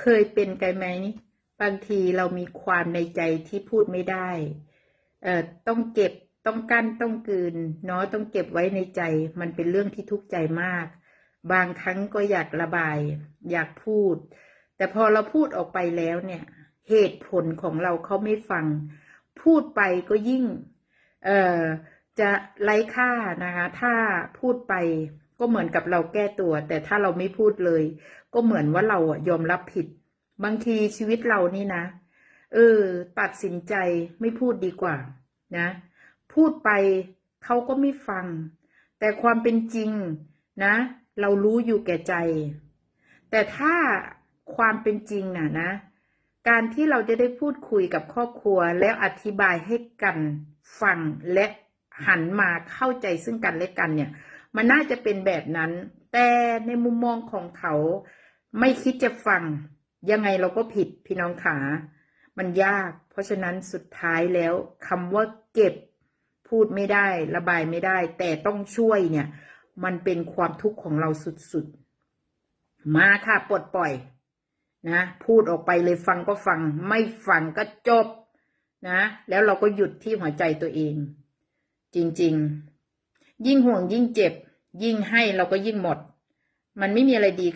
เคยเป็นกันไหมบางทีเรามีความในใจที่พูดไม่ได้เอ่อต้องเก็บต้องกั้นต้องกืนเนาะต้องเก็บไว้ในใจ มันเป็นเรื่องที่ทุกข์ใจมาก บางครั้งก็อยากระบาย อยากพูด แต่พอเราพูดออกไปแล้วเนี่ย เหตุผลของเราเขาไม่ฟัง พูดไปก็ยิ่ง เอ่อจะไร้ค่านะคะ ถ้าพูดไป ก็เหมือนกับเราแก้ตัว แต่ถ้าเราไม่พูดเลย ก็เหมือนว่าเราอะยอมรับผิด บางทีชีวิตเรานี่นะ เออ ตัดสินใจไม่พูดดีกว่า นะ พูดไปเขาก็ไม่ฟัง แต่ความเป็นจริงนะ เรารู้อยู่แก่ใจ แต่ถ้าความเป็นจริงน่ะนะ การที่เราจะได้พูดคุยกับครอบครัวแล้วอธิบายให้กันฟังและหันมาเข้าใจซึ่งกันและกันเนี่ย มันน่าจะเป็นแบบนั้น แต่ในมุมมองของเขาไม่คิดจะฟัง ยังไงเราก็ผิดพี่น้องขามันยาก เพราะฉะนั้นสุดท้ายแล้วคำว่าเก็บพูดไม่ได้ ระบายไม่ได้ แต่ต้องช่วยเนี่ย มันเป็นความทุกข์ของเราสุดๆ มาค่ะปลดปล่อยนะพูดออกไปเลยฟังก็ฟัง ไม่ฟังก็จบนะ แล้วเราก็หยุดที่หัวใจตัวเอง จริง ๆ ยิ่งห่วงยิ่งเจ็บ ยิ่งให้เราก็ยิ่งหมด มันไม่มีอะไรดี